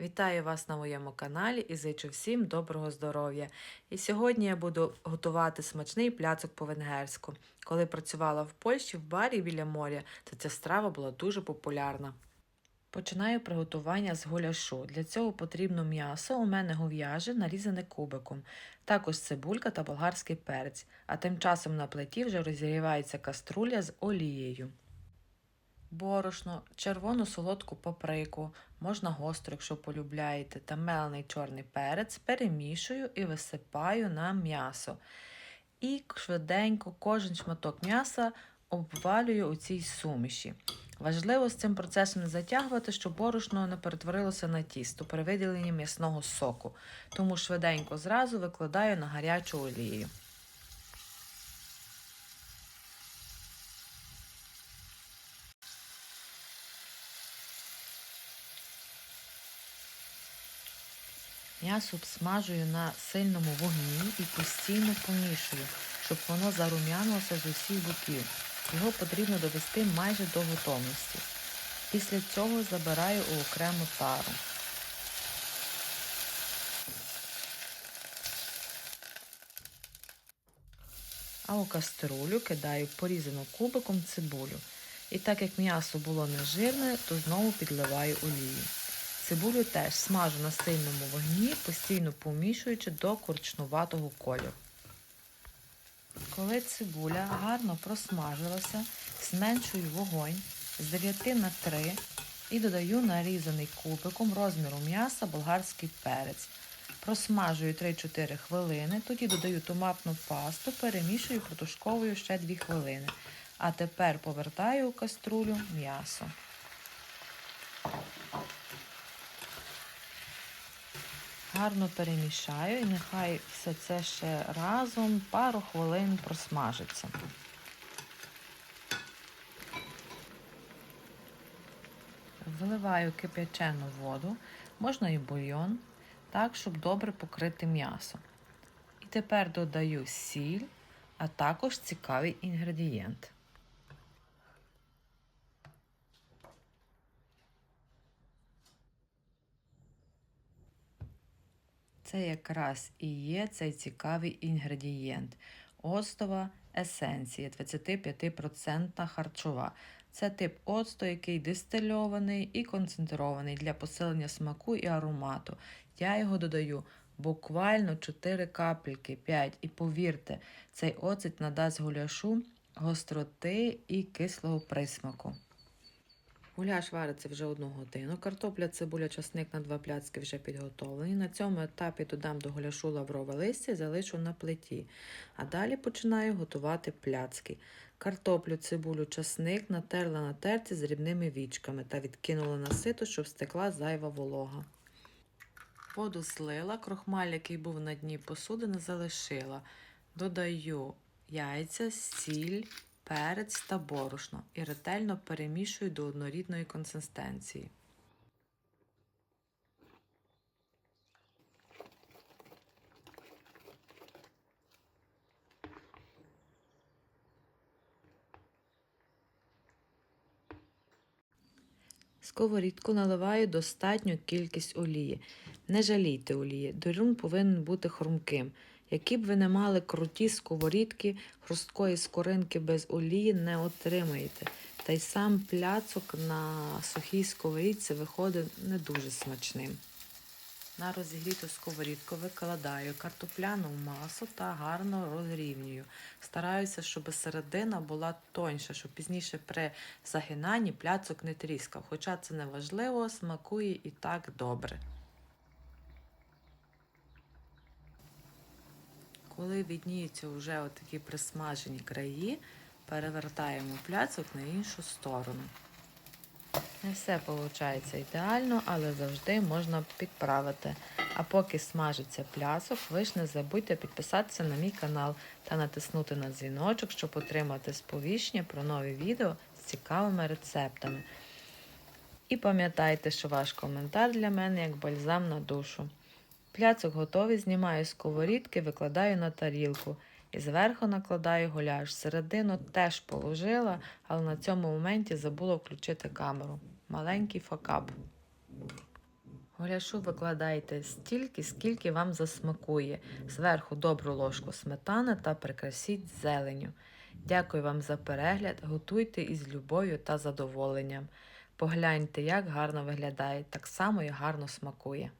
Вітаю вас на моєму каналі і зичу всім доброго здоров'я. І сьогодні я буду готувати смачний пляцок по-венгерську. Коли працювала в Польщі в барі біля моря, то ця страва була дуже популярна. Починаю приготування з гуляшу. Для цього потрібно м'ясо, у мене гов'яже, нарізане кубиком, також цибулька та болгарський перець. А тим часом на плиті вже розігрівається каструля з олією. Борошно, червону солодку паприку, можна гостру, якщо полюбляєте, та мелений чорний перець перемішую і висипаю на м'ясо. І швиденько кожен шматок м'яса обвалюю у цій суміші. Важливо з цим процесом не затягувати, щоб борошно не перетворилося на тісто при виділенні м'ясного соку. Тому швиденько зразу викладаю на гарячу олію. М'ясо обсмажую на сильному вогні і постійно помішую, щоб воно зарум'янилося з усіх боків. Його потрібно довести майже до готовності. Після цього забираю у окрему тару. А у каструлю кидаю порізану кубиком цибулю. І так як м'ясо було нежирне, то знову підливаю олію. Цибулю теж смажу на сильному вогні, постійно помішуючи до корчнуватого кольору. Коли цибуля гарно просмажилася, зменшую вогонь з 9 на 3 і додаю нарізаний кубиком розміру м'яса болгарський перець. Просмажую 3-4 хвилини, тоді додаю томатну пасту, перемішую, протушковую ще 2 хвилини. А тепер повертаю у каструлю м'ясо. Гарно перемішаю і нехай все це ще разом пару хвилин просмажиться. Виливаю кип'ячену воду, можна і бульйон, так, щоб добре покрити м'ясо. І тепер додаю сіль, а також цікавий інгредієнт. Це якраз і є цей цікавий інгредієнт. Оцтова есенція 25% харчова. Це тип оцту, який дистильований і концентрований для посилення смаку і аромату. Я його додаю буквально 4 капельки, 5. І повірте, цей оцет надасть гуляшу гостроти і кислого присмаку. Гуляш вариться вже одну годину. Картопля, цибуля, часник на два пляцки вже підготовлені. На цьому етапі додам до гуляшу лаврове листя і залишу на плиті. А далі починаю готувати пляцки. Картоплю, цибулю, часник натерла на терці з дрібними вічками та відкинула на сито, щоб стекла зайва волога. Воду слила, крохмаль, який був на дні посудини, залишила. Додаю яйця, сіль, перець та борошно і ретельно перемішую до однорідної консистенції. Сковорідку наливаю достатню кількість олії. Не жалійте олії, дерун повинен бути хрумким. Які б ви не мали круті сковорідки, хрусткої скоринки без олії не отримаєте. Та й сам пляцок на сухій сковорідці виходить не дуже смачним. На розігріту сковорідку викладаю картопляну масу та гарно розрівнюю. Стараюся, щоб середина була тоньша, щоб пізніше при загинанні пляцок не тріскав. Хоча це не важливо, смакує і так добре. Коли відніються вже такі присмажені краї, перевертаємо пляцок на іншу сторону. Не все виходить ідеально, але завжди можна підправити. А поки смажиться плясок, ви ж не забудьте підписатися на мій канал та натиснути на дзвіночок, щоб отримати сповіщення про нові відео з цікавими рецептами. І пам'ятайте, що ваш коментар для мене як бальзам на душу. Пляцок готовий, знімаю з сковорідки, викладаю на тарілку. І зверху накладаю гуляш. Середину теж положила, але на цьому моменті забула включити камеру. Маленький факап. Голяшу викладайте стільки, скільки вам засмакує. Зверху добру ложку сметани та прикрасіть зеленю. Дякую вам за перегляд. Готуйте із любов'ю та задоволенням. Погляньте, як гарно виглядає, так само і гарно смакує.